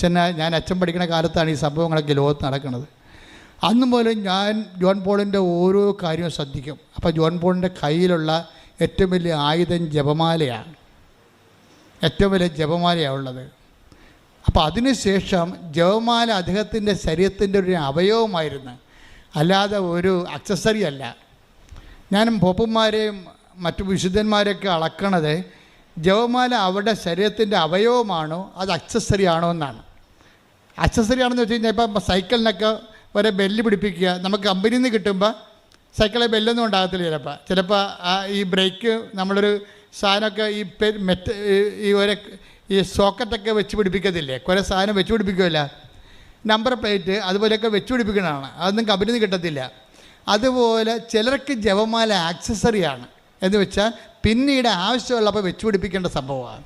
അച്ഛനെ ഞാൻ അച്ഛൻ പഠിക്കുന്ന കാലത്താണ് ഈ സംഭവങ്ങളൊക്കെ ലോകത്ത് നടക്കുന്നത്. അന്ന് പോലും ഞാൻ ജോൺ പോളിന്റെ ഓരോ കാര്യവും ശ്രദ്ധിക്കും. അപ്പോൾ ജോൺ പോളിന്റെ കയ്യിലുള്ള ഏറ്റവും വലിയ ആയുധം ജപമാലയാണ്. ഏറ്റവും വലിയ ജപമാലയാണ് ഉള്ളത്. അപ്പോൾ അതിനുശേഷം ജപമാല അദ്ദേഹത്തിന്റെ ശരീരത്തിന്റെ ഒരു അവയവമായിരുന്നു. അല്ലാതെ ഒരു അക്സസറി അല്ല. ഞാൻ പോപ്പന്മാരെയും മറ്റു വിശുദ്ധന്മാരെയൊക്കെ അളക്കണത് ജപമാല അവരുടെ ശരീരത്തിന്റെ അവയവമാണോ അത് അക്സസറി ആണോ എന്നാണ്. അക്സസറി ആണെന്ന് വെച്ച് കഴിഞ്ഞാൽ ഇപ്പം സൈക്കിളിനൊക്കെ വരെ ബെല്ല് പിടിപ്പിക്കുക. നമുക്ക് കമ്പനിയിൽ നിന്ന് കിട്ടുമ്പോൾ സൈക്കിളെ ബെല്ലൊന്നും ഉണ്ടാകത്തില്ല ചിലപ്പോൾ. ചിലപ്പോൾ ആ ഈ ബ്രേക്ക് നമ്മളൊരു സാധനമൊക്കെ ഈ മെറ്റ് ഈ- ഒരു ഈ സോക്കറ്റൊക്കെ വെച്ച് പിടിപ്പിക്കത്തില്ലേ? കുറേ സാധനം വെച്ച് പിടിപ്പിക്കുമല്ല നമ്പർ പ്ലേറ്റ് അതുപോലെയൊക്കെ വെച്ച് പിടിപ്പിക്കണതാണ് അതൊന്നും കമ്പനിയിൽ നിന്ന് കിട്ടത്തില്ല. അതുപോലെ ചിലർക്ക് ജപമാല ആക്സസറിയാണ് എന്ന് വെച്ചാൽ പിന്നീട് ആവശ്യമുള്ളപ്പോൾ വെച്ച് പിടിപ്പിക്കേണ്ട സംഭവമാണ്.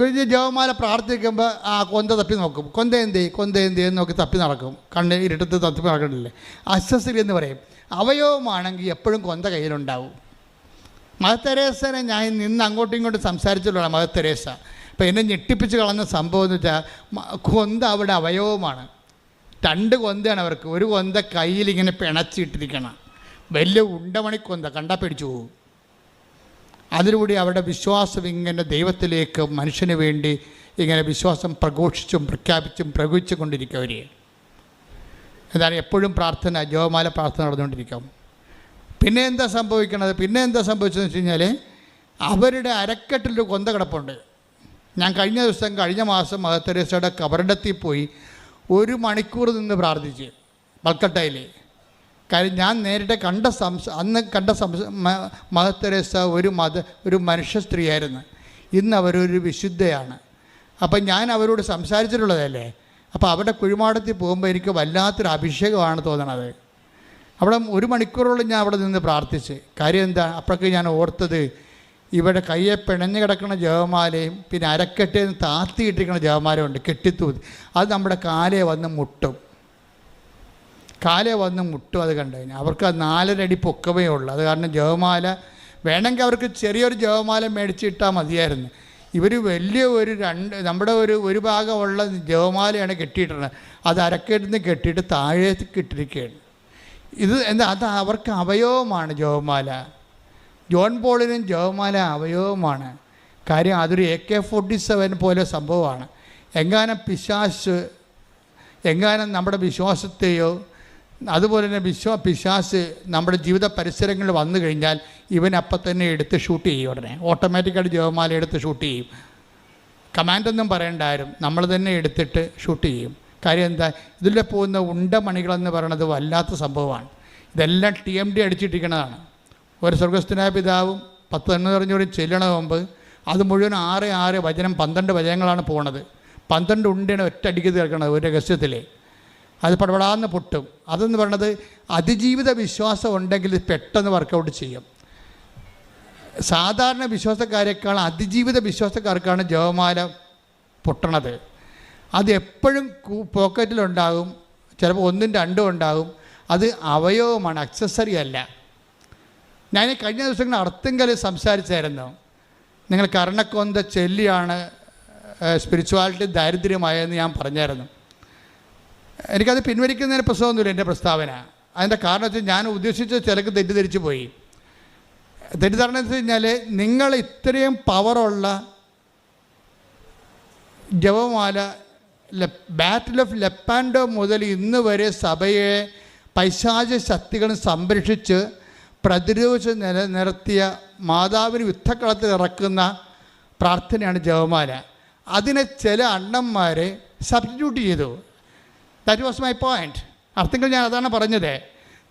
കുഞ്ഞ് ജവമാല പ്രാർത്ഥിക്കുമ്പോൾ ആ കൊന്ത തപ്പി നോക്കും. കൊന്ത എന്ത്? കൊന്ത എന്ത്? എന്ന് നോക്കി തപ്പി നടക്കും. കണ്ണ് ഇരുട്ടത്ത് തപ്പി നടക്കണില്ലേ? അക്സസറി എന്ന് പറയും. അവയവമാണെങ്കിൽ എപ്പോഴും കൊന്ത കയ്യിലുണ്ടാവും. മദർ ഞാൻ നിന്ന് അങ്ങോട്ടും ഇങ്ങോട്ടും സംസാരിച്ചുള്ള മദർ തെരേസ. അപ്പോൾ എന്നെ ഞെട്ടിപ്പിച്ച് കളഞ്ഞ സംഭവം എന്ന് വെച്ചാൽ കൊന്ത അവിടെ അവയവമാണ്. രണ്ട് കൊന്തയാണ് അവർക്ക്. ഒരു കൊന്ത കയ്യിലിങ്ങനെ പിണച്ചിട്ടിരിക്കണം. വലിയ ഉണ്ടമണി കൊന്ത കണ്ടാൽ പിടിച്ചു പോകും അതിലൂടെ അവരുടെ വിശ്വാസം ഇങ്ങനെ ദൈവത്തിലേക്ക് മനുഷ്യന് വേണ്ടി ഇങ്ങനെ വിശ്വാസം പ്രഘോഷിച്ചും പ്രഖ്യാപിച്ചും പ്രകോപിച്ചു കൊണ്ടിരിക്കും അവർ എന്താണ് എപ്പോഴും പ്രാർത്ഥന ജോമാല പ്രാർത്ഥന നടന്നുകൊണ്ടിരിക്കും. പിന്നെ എന്താ സംഭവിക്കണത്? പിന്നെ എന്താ സംഭവിച്ചതെന്ന് വെച്ച് കഴിഞ്ഞാൽ അവരുടെ അരക്കെട്ടിലൊരു കൊന്ത കിടപ്പുണ്ട്. ഞാൻ കഴിഞ്ഞ ദിവസം കഴിഞ്ഞ മാസം മദർ തെരേസയുടെ കബറിടത്തിൽ പോയി ഒരു മണിക്കൂർ നിന്ന് പ്രാർത്ഥിച്ച് കൽക്കട്ടയിൽ കാര്യം ഞാൻ നേരിട്ട് കണ്ട സംസ അന്ന് കണ്ട സംസ മദർ ഒരു മത ഒരു മനുഷ്യ സ്ത്രീയായിരുന്നു. ഇന്ന് അവരൊരു വിശുദ്ധയാണ്. അപ്പം ഞാൻ അവരോട് സംസാരിച്ചിട്ടുള്ളതല്ലേ? അപ്പോൾ അവരുടെ കുഴിമാടത്തിൽ പോകുമ്പോൾ എനിക്ക് വല്ലാത്തൊരു അഭിഷേകമാണ് തോന്നണത്. അവിടെ ഒരു മണിക്കൂറോളം ഞാൻ അവിടെ നിന്ന് പ്രാർത്ഥിച്ച്. കാര്യം എന്താ? അപ്പോഴൊക്കെ ഞാൻ ഓർത്തത് ഇവിടെ കയ്യെ പിണഞ്ഞു കിടക്കുന്ന ജവമാലയും പിന്നെ അരക്കെട്ടിൽ നിന്ന് താത്തിയിട്ടിരിക്കുന്ന ജവമാലയും ഉണ്ട്. കെട്ടിത്തൂതി അത് നമ്മുടെ കാലേ വന്ന് മുട്ടും. കാലേ വന്ന് മുട്ടും അത് കണ്ടു കഴിഞ്ഞാൽ അവർക്ക് നാലരടി പൊക്കമേ ഉള്ളൂ. അത് കാരണം ജവമാല വേണമെങ്കിൽ അവർക്ക് ചെറിയൊരു ജവമാല മേടിച്ചിട്ടാൽ മതിയായിരുന്നു. ഇവർ വലിയ ഒരു രണ്ട് നമ്മുടെ ഒരു ഒരു ഭാഗമുള്ള ജവമാലയാണ് കെട്ടിയിട്ടുള്ളത് അത് അരക്കെടുന്ന് കെട്ടിയിട്ട് താഴേക്ക് ഇട്ടിരിക്കുകയാണ്. ഇത് എന്താ അത് അവർക്ക് അവയവമാണ് ജവമാല. ജോൺ പോളിനും ജവമാല അവയവമാണ്. കാര്യം അതൊരു എ കെ ഫോർട്ടി സെവൻ പോലെ സംഭവമാണ്. എങ്ങാനും പിശാസ് എങ്ങാനും നമ്മുടെ വിശ്വാസത്തെയോ അതുപോലെ തന്നെ വിശ്വ പിശാസ് നമ്മുടെ ജീവിത പരിസരങ്ങളിൽ വന്നു കഴിഞ്ഞാൽ ഇവൻ അപ്പം തന്നെ എടുത്ത് ഷൂട്ട് ചെയ്യും ഉടനെ. ഓട്ടോമാറ്റിക്കായിട്ട് ജവമാല എടുത്ത് ഷൂട്ട് ചെയ്യും. കമാൻഡൊന്നും പറയണ്ടാരും നമ്മൾ തന്നെ എടുത്തിട്ട് ഷൂട്ട് ചെയ്യും. കാര്യം എന്താ? ഇതിലെ പോകുന്ന ഉണ്ടമണികളെന്ന് പറയണത് വല്ലാത്ത സംഭവമാണ്. ഇതെല്ലാം ടി എം ഡി അടിച്ചിട്ടിരിക്കുന്നതാണ് ഒരു സ്വർഗസ്ഥനായ പിതാവും പത്ത് എന്ന് പറഞ്ഞുകൂടി ചെല്ലണ മുമ്പ് അത് മുഴുവൻ ആറ് ആറ് വചനം പന്ത്രണ്ട് വചനങ്ങളാണ് പോണത്. പന്ത്രണ്ട് ഒറ്റ അടിക്ക് തീർക്കണത് ഒരു രഹസ്യത്തിൽ അത് പടപടാന്ന് പൊട്ടും. അതെന്ന് പറയണത് അതിജീവിത വിശ്വാസം ഉണ്ടെങ്കിൽ പെട്ടെന്ന് വർക്കൗട്ട് ചെയ്യും. സാധാരണ വിശ്വാസക്കാരേക്കാൾ അതിജീവിത വിശ്വാസക്കാർക്കാണ് ജവമാല പൊട്ടണത്. അത് എപ്പോഴും പോക്കറ്റിലുണ്ടാകും ചിലപ്പോൾ ഒന്നും രണ്ടും ഉണ്ടാകും. അത് അവയവമാണ് അക്സസറി അല്ല. ഞാൻ കഴിഞ്ഞ ദിവസങ്ങൾ അർത്ഥങ്കൽ സംസാരിച്ചായിരുന്നു. നിങ്ങൾ കർണക്കൊന്ത ചെല്ലിയാണ് സ്പിരിച്വാലിറ്റി ദാരിദ്ര്യമായെന്ന് ഞാൻ പറഞ്ഞായിരുന്നു. എനിക്കത് പിൻവലിക്കുന്നതിന് പ്രശ്നമൊന്നുമില്ല എന്റെ പ്രസ്താവന. അതിന്റെ കാരണം വെച്ചാൽ ഞാൻ ഉദ്ദേശിച്ച ചിലക്ക് തെറ്റിദ്ധരിച്ചു പോയി. തെറ്റിദ്ധാരണ എന്ന് കഴിഞ്ഞാൽ നിങ്ങൾ ഇത്രയും പവറുള്ള ജപമാല ബാറ്റിൽ ഓഫ് ലെപ്പാൻഡോ മുതൽ ഇന്ന് വരെ സഭയെ പൈശാച ശക്തികളും സംരക്ഷിച്ച് പ്രതിരോധിച്ച് നിലനിർത്തിയ മാതാവിന് യുദ്ധക്കളത്തിൽ ഇറക്കുന്ന പ്രാർത്ഥനയാണ് ജപമാല. അതിനെ ചില അണ്ണന്മാരെ സബ്സ്റ്റിറ്റ്യൂട്ട് ചെയ്തു. ദാറ്റ് വാസ് മൈ പോയിന്റ് അർത്ഥങ്ങൾ ഞാൻ അതാണ് പറഞ്ഞത്.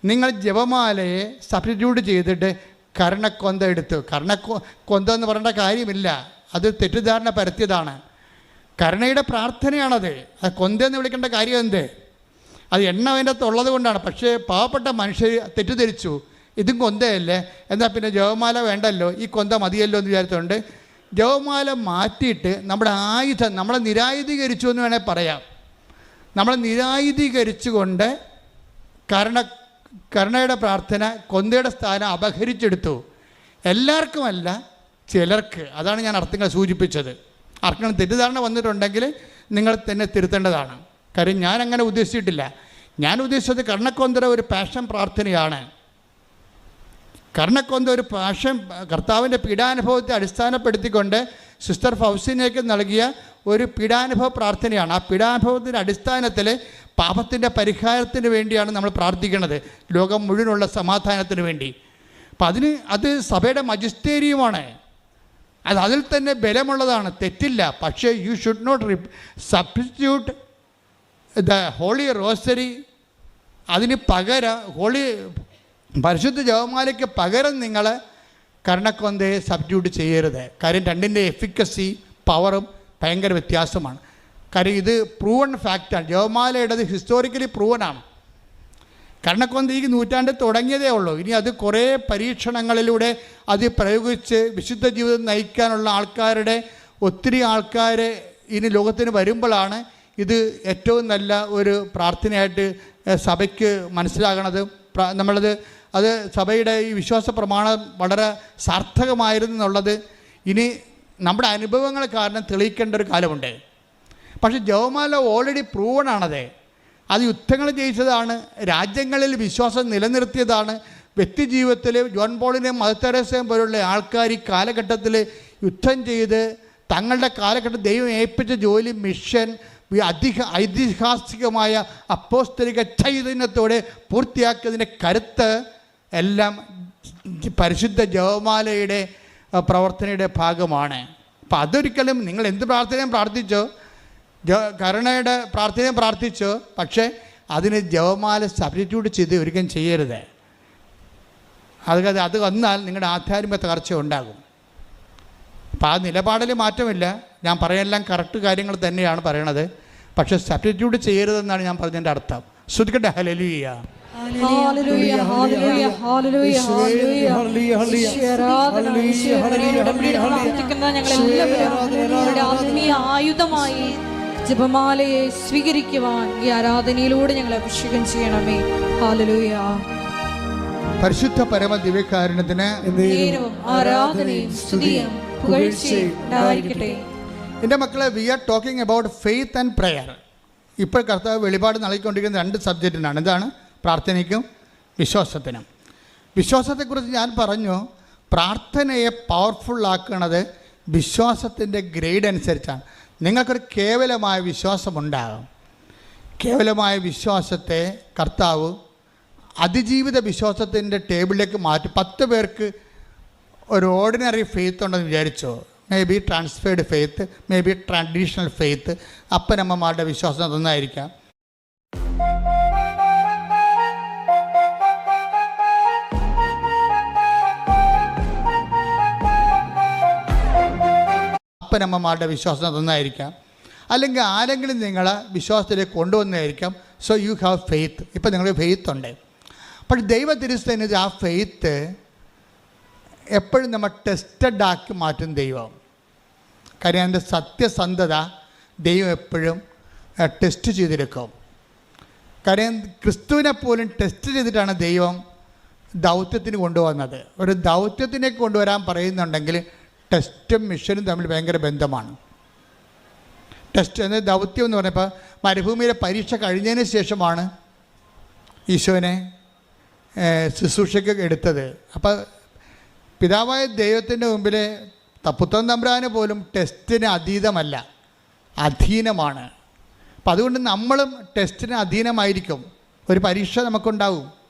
നിങ്ങൾ ജപമാലയെ സബ്സ്റ്റിറ്റ്യൂട്ട് ചെയ്തിട്ട് കർണക്കൊന്ത എടുത്തു. കർണക്കൊ കൊന്ത എന്ന് പറയേണ്ട കാര്യമില്ല. അത് തെറ്റിദ്ധാരണ പരത്തിയതാണ്. കരുണയുടെ പ്രാർത്ഥനയാണത്. അത് കൊന്തെന്ന് വിളിക്കേണ്ട കാര്യം എന്ത്? അത് എണ്ണ അതിന്റെ അകത്ത് ഉള്ളത് കൊണ്ടാണ്. പക്ഷേ പാവപ്പെട്ട മനുഷ്യർ തെറ്റിദ്ധരിച്ചു. ഇതും കൊന്തയല്ലേ? എന്നാൽ പിന്നെ ജവമാല വേണ്ടല്ലോ? ഈ കൊന്ത മതിയല്ലോ എന്ന് വിചാരിച്ചുകൊണ്ട് ജവമാല മാറ്റിയിട്ട് നമ്മുടെ ആയുധം നമ്മളെ നിരായുധീകരിച്ചു എന്ന് വേണേൽ പറയാം. നമ്മളെ നിരായുധീകരിച്ചുകൊണ്ട് കരുണ കരുണയുടെ പ്രാർത്ഥന കൊന്തയുടെ സ്ഥാനം അപഹരിച്ചെടുത്തു. എല്ലാവർക്കുമല്ല ചിലർക്ക്. അതാണ് ഞാൻ അർത്ഥങ്ങൾ സൂചിപ്പിച്ചത്. ആർക്കെങ്കിലും തെറ്റിദ്ധാരണ വന്നിട്ടുണ്ടെങ്കിൽ നിങ്ങൾ തന്നെ തിരുത്തേണ്ടതാണ്. കാര്യം ഞാൻ അങ്ങനെ ഉദ്ദേശിച്ചിട്ടില്ല. ഞാൻ ഉദ്ദേശിച്ചത് കർണക്കൊന്തര ഒരു പാഷൻ പ്രാർത്ഥനയാണ്. കർണക്കൊന്ത ഒരു പാഷൻ കർത്താവിന്റെ പീഡാനുഭവത്തെ അടിസ്ഥാനപ്പെടുത്തിക്കൊണ്ട് സിസ്റ്റർ ഫൗസിനേക്ക് നൽകിയ ഒരു പീഡാനുഭവ പ്രാർത്ഥനയാണ്. ആ പീഡാനുഭവത്തിന്റെ അടിസ്ഥാനത്തിൽ പാപത്തിന്റെ പരിഹാരത്തിന് വേണ്ടിയാണ് നമ്മൾ പ്രാർത്ഥിക്കുന്നത്. ലോകം മുഴുവനുള്ള സമാധാനത്തിന് വേണ്ടി. അപ്പം അതിന് അത് സഭയുടെ മജിസ്റ്റേരിയുമാണ് അത് അതിൽ തന്നെ ബലമുള്ളതാണ്. തെറ്റില്ല. പക്ഷേ you should not substitute the holy rosary അതിന് പകര ഹോളി പരിശുദ്ധ ജവമാലയ്ക്ക് പകരം നിങ്ങൾ കർണക്കൊന്തയെ സബ്സ്റ്റിറ്റ്യൂട്ട് ചെയ്യരുത്. കാര്യം രണ്ടിന്റെ എഫിക്കസി പവറും ഭയങ്കര വ്യത്യാസമാണ്. കാര്യം ഇത് പ്രൂവൺ ഫാക്റ്റാണ് ജവമാലയുടേത് ഹിസ്റ്റോറിക്കലി പ്രൂവനാണ് കർണക്കൊന്ത ഈ നൂറ്റാണ്ട് തുടങ്ങിയതേ ഉള്ളൂ. ഇനി അത് കുറേ പരീക്ഷണങ്ങളിലൂടെ അത് പ്രയോഗിച്ച് വിശുദ്ധ ജീവിതം നയിക്കാനുള്ള ആൾക്കാരുടെ ഒത്തിരി ആൾക്കാർ ഇനി ലോകത്തിന് വരുമ്പോഴാണ് ഇത് ഏറ്റവും നല്ല ഒരു പ്രാർത്ഥനയായിട്ട് സഭയ്ക്ക് മനസ്സിലാകണത്. നമ്മളത് അത് സഭയുടെ ഈ വിശ്വാസ പ്രമാണം വളരെ സാർത്ഥകമായിരുന്നു എന്നുള്ളത്. ഇനി നമ്മുടെ അനുഭവങ്ങൾ കാരണം തെളിയിക്കേണ്ട ഒരു കാലമുണ്ട്. പക്ഷേ ജവമാല ഓൾറെഡി പ്രൂവൺ ആണത്. അത് യുദ്ധങ്ങൾ ജയിച്ചതാണ് രാജ്യങ്ങളിൽ വിശ്വാസം നിലനിർത്തിയതാണ്. വ്യക്തിജീവിതത്തിൽ ജോൺ പോളിനെയും മദർ പോലുള്ള ആൾക്കാർ ഈ കാലഘട്ടത്തിൽ യുദ്ധം ചെയ്ത് തങ്ങളുടെ കാലഘട്ടം ദൈവം ഏൽപ്പിച്ച ജോലി മിഷൻ അധിക ഐതിഹാസികമായ അപ്പോസ്തരിക ചൈതന്യത്തോടെ പൂർത്തിയാക്കിയതിന്റെ കരുത്ത് എല്ലാം പരിശുദ്ധ ജവമാലയുടെ പ്രവർത്തനയുടെ ഭാഗമാണ്. അപ്പം അതൊരിക്കലും നിങ്ങൾ എന്ത് പ്രാർത്ഥനയും പ്രാർത്ഥിച്ചോ കരുണയുടെ പ്രാർത്ഥനയും പ്രാർത്ഥിച്ചു പക്ഷേ അതിന് ജവമാല സബ്സ്റ്റിറ്റ്യൂട്ട് ചെയ്ത് ഒരിക്കലും ചെയ്യരുത്. അത് അത് വന്നാൽ നിങ്ങളുടെ ആധ്യാത്മിക തകർച്ച ഉണ്ടാകും. അപ്പം ആ നിലപാടിൽ മാറ്റമില്ല. ഞാൻ പറയാനെല്ലാം കറക്റ്റ് കാര്യങ്ങൾ തന്നെയാണ് പറയണത്. പക്ഷേ സബ്സ്റ്റിറ്റ്യൂട്ട് ചെയ്യരുതെന്നാണ് ഞാൻ പറഞ്ഞതിന്റെ അർത്ഥം. ശ്രുതിക്കട്ടെ ഹലലിയ ആത്മീയ ആയുധമായി ജപമാലയെ സ്വീകരിക്കുവാൻ ഈ ആരാധനയിലൂടെ ഞങ്ങൾ അഭിഷേകം ചെയ്യണമേ. ഹാലലൂയ പരിശുദ്ധ പരമ ദിവ്യകാരണത്തിന് എന്റെ മക്കളെ we are talking about faith and prayer ഇപ്പോൾ കർത്താവ് വെളിപാട് നൽകിക്കൊണ്ടിരിക്കുന്ന രണ്ട് സബ്ജക്റ്റിനാണ് എന്താണ്? പ്രാർത്ഥനയ്ക്കും വിശ്വാസത്തിനും. വിശ്വാസത്തെക്കുറിച്ച് ഞാൻ പറഞ്ഞു പ്രാർത്ഥനയെ പവർഫുള്ളാക്കുന്നത് വിശ്വാസത്തിന്റെ ഗ്രേഡ് അനുസരിച്ചാണ്. നിങ്ങൾക്കൊരു കേവലമായ വിശ്വാസമുണ്ടാകും. കേവലമായ വിശ്വാസത്തെ കർത്താവ് അതിജീവിത വിശ്വാസത്തിന്റെ ടേബിളിലേക്ക് മാറ്റി. പത്ത് പേർക്ക് ഒരു ഓർഡിനറി ഫെയ്ത്ത് ഉണ്ടെന്ന് വിചാരിച്ചോ? May be transferred faith may be traditional faith അപ്പനമ്മമാരുടെ വിശ്വാസം അതൊന്നായിരിക്കാം അപ്പനമ്മമാരുടെ വിശ്വാസം തന്നായിരിക്കാം അല്ലെങ്കിൽ ആരെങ്കിലും നിങ്ങളെ വിശ്വാസത്തിലേക്ക് കൊണ്ടുവന്നായിരിക്കാം സോ യു ഹാവ് ഫെയ്ത്ത് ഇപ്പം നിങ്ങൾ ഫെയ്ത്ത് ഉണ്ട്. പക്ഷെ ദൈവ തിരുസ്ഥനിത് ആ ഫെയ്ത്ത് എപ്പോഴും നമ്മൾ ടെസ്റ്റഡ് ആക്കി മാറ്റും ദൈവം. കാര്യം അതിന്റെ സത്യസന്ധത ദൈവം എപ്പോഴും ടെസ്റ്റ് ചെയ്തെടുക്കും. കാര്യം ക്രിസ്തുവിനെ പോലും ടെസ്റ്റ് ചെയ്തിട്ടാണ് ദൈവം ദൗത്യത്തിന് കൊണ്ടുവന്നത്. ഒരു ദൗത്യത്തിനെ കൊണ്ടുവരാൻ പറയുന്നുണ്ടെങ്കിൽ ടെസ്റ്റും മിഷനും തമ്മിൽ ഭയങ്കര ബന്ധമാണ്. ടെസ്റ്റ് എന്ന ദൗത്യം എന്ന് പറഞ്ഞപ്പോൾ മരുഭൂമിയിലെ പരീക്ഷ കഴിഞ്ഞതിന് ശേഷമാണ് ഈശോനെ ശുശ്രൂഷയ്ക്ക് എടുത്തത്. അപ്പോൾ പിതാവായ ദൈവത്തിന്റെ മുമ്പിൽ തപ്പുത്തൻ തമ്പ്രാന് പോലും ടെസ്റ്റിന് അതീതമല്ല അധീനമാണ്. അപ്പം അതുകൊണ്ട് നമ്മളും ടെസ്റ്റിന് അധീനമായിരിക്കും. ഒരു പരീക്ഷ നമുക്കുണ്ടാവും.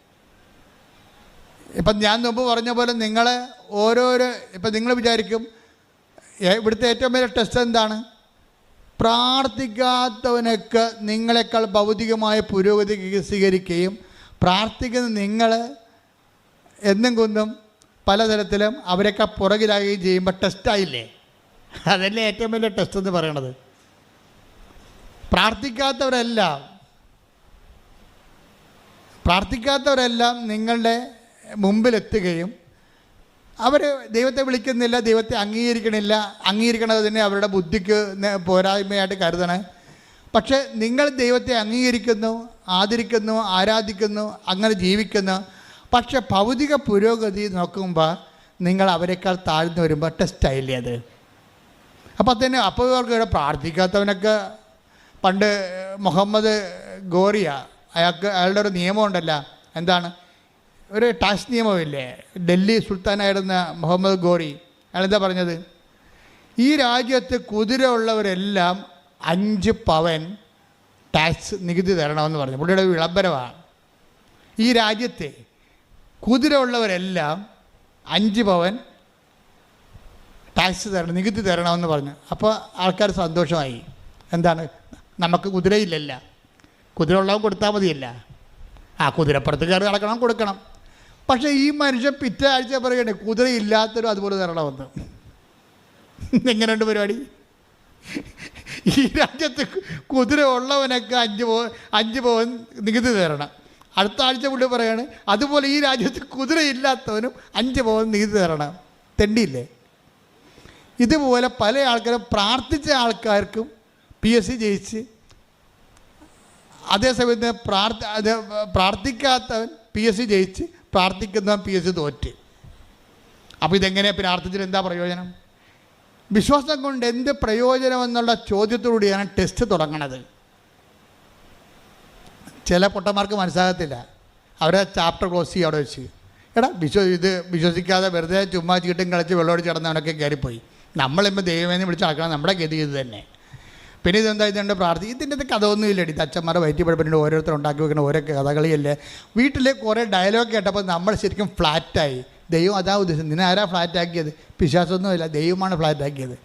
ഇപ്പം ഞാൻ മുമ്പ് പറഞ്ഞ പോലെ നിങ്ങൾ ഓരോരോ ഇപ്പം നിങ്ങൾ വിചാരിക്കും "ഏ, ഇവിടുത്തെ ഏറ്റവും വലിയ ടെസ്റ്റ് എന്താണ്? പ്രാർത്ഥിക്കാത്തവനൊക്കെ നിങ്ങളെക്കാൾ ഭൗതികമായ പുരോഗതി സ്വീകരിക്കുകയും പ്രാർത്ഥിക്കുന്ന നിങ്ങൾ എന്നും കുന്നും പലതരത്തിലും അവരൊക്കെ പുറകിലാകുകയും ചെയ്യുമ്പോൾ ടെസ്റ്റായില്ലേ അതല്ലേ ഏറ്റവും വലിയ ടെസ്റ്റ് എന്ന് പറയണത്. പ്രാർത്ഥിക്കാത്തവരെല്ലാം പ്രാർത്ഥിക്കാത്തവരെല്ലാം നിങ്ങളുടെ മുമ്പിലെത്തുകയും അവർ ദൈവത്തെ വിളിക്കുന്നില്ല ദൈവത്തെ അംഗീകരിക്കണില്ല അംഗീകരിക്കണത് തന്നെ അവരുടെ ബുദ്ധിക്ക് പോരായ്മയായിട്ട് കരുതണേ. പക്ഷേ നിങ്ങൾ ദൈവത്തെ അംഗീകരിക്കുന്നു ആദരിക്കുന്നു ആരാധിക്കുന്നു അങ്ങനെ ജീവിക്കുന്നു. പക്ഷെ ഭൗതിക പുരോഗതി നോക്കുമ്പോൾ നിങ്ങൾ അവരെക്കാൾ താഴ്ന്നു വരുമ്പോൾ ടെസ്റ്റായില്ലേ അത്? അപ്പോൾ തന്നെ അപ്പോൾ ഇവർക്ക് പ്രാർത്ഥിക്കാത്തവനൊക്കെ പണ്ട് മുഹമ്മദ് ഗോറിയ അയാൾക്ക് അയാളുടെ ഒരു നിയമമുണ്ടല്ല. എന്താണ്? ഒരു ടാക്സ് നിയമമില്ലേ? ഡൽഹി സുൽത്താനായിരുന്ന മുഹമ്മദ് ഗോറി. അയാളെന്താ പറഞ്ഞത്? ഈ രാജ്യത്ത് കുതിര ഉള്ളവരെല്ലാം അഞ്ച് പവൻ ടാക്സ് നികുതി തരണമെന്ന് പറഞ്ഞു. പുള്ളിയുടെ വിളംബരമാണ്. ഈ രാജ്യത്തെ കുതിര ഉള്ളവരെല്ലാം അഞ്ച് പവൻ ടാക്സ് തരണം നികുതി തരണമെന്ന് പറഞ്ഞു. അപ്പോൾ ആൾക്കാർ സന്തോഷമായി. എന്താണ്? നമുക്ക് കുതിരയില്ലല്ല. കുതിര ഉള്ളവൻ കൊടുത്താൽ മതിയല്ല. ആ കുതിരപ്പുറത്ത് കയറി നടക്കണം കൊടുക്കണം. പക്ഷേ ഈ മനുഷ്യൻ പിറ്റേ ആഴ്ച പറയണേ കുതിരയില്ലാത്തൊരു അതുപോലെ തരണമെന്ന് എങ്ങനെയുണ്ട് പരിപാടി? ഈ രാജ്യത്ത് കുതിര ഉള്ളവനൊക്കെ അഞ്ച് പോ അഞ്ച് പവൻ നികുതി തരണം. അടുത്ത ആഴ്ച പുള്ളി പറയാണ് അതുപോലെ ഈ രാജ്യത്ത് കുതിരയില്ലാത്തവനും അഞ്ച് പവൻ നികുതി തരണം. തെണ്ടിയില്ലേ? ഇതുപോലെ പല ആൾക്കാരും പ്രാർത്ഥിച്ച ആൾക്കാർക്കും പി എസ് സി ജയിച്ച് അതേസമയത്ത് പ്രാർത്ഥ പ്രാർത്ഥിക്കാത്തവൻ പി എസ് സി ജയിച്ച് പ്രാർത്ഥിക്കുന്നവൻ പി എസ് സി തോറ്റ്. അപ്പോൾ ഇതെങ്ങനെ പ്രാർത്ഥിച്ചിട്ട് എന്താ പ്രയോജനം? വിശ്വാസം കൊണ്ട് എന്ത് പ്രയോജനം എന്നുള്ള ചോദ്യത്തോടുകൂടിയാണ് ടെസ്റ്റ് തുടങ്ങണത്. ചില പൊട്ടന്മാർക്ക് മനസ്സിലാകത്തില്ല. അവരെ ചാപ്റ്റർ ക്ലോസ് ചെയ്യും അവിടെ വെച്ച്. എടാ വിശ്വ ഇത് വിശ്വസിക്കാതെ വെറുതെ ചുമ്മാ ചീട്ടും കളിച്ച് വെള്ളമടിച്ച് കിടന്നവനൊക്കെ കയറിപ്പോയി നമ്മളിപ്പോൾ ദൈവമേന്ന് വിളിച്ച് നടക്കണം. നമ്മുടെ ഗതി ഇത് തന്നെ. പിന്നെ ഇതെന്താ? ഇതുകൊണ്ട് പ്രാർത്ഥി? ഇതിന്റെ കഥയൊന്നും ഇല്ലടി അച്ഛന്മാരെ വയറ്റി പഠിപ്പിട്ട് ഓരോരുത്തർ ഉണ്ടാക്കി വെക്കുന്ന ഓരോ കഥകളിയല്ലേ? വീട്ടിൽ കുറേ ഡയലോഗ് കേട്ടപ്പോൾ നമ്മൾ ശരിക്കും ഫ്ലാറ്റായി ദൈവം അതാ ഉദ്ദേശം നിന്നെ ആരാ ഫ്ലാറ്റാക്കിയത് വിശ്വാസമൊന്നുമില്ല ദൈവമാണ് ഫ്ലാറ്റാക്കിയത്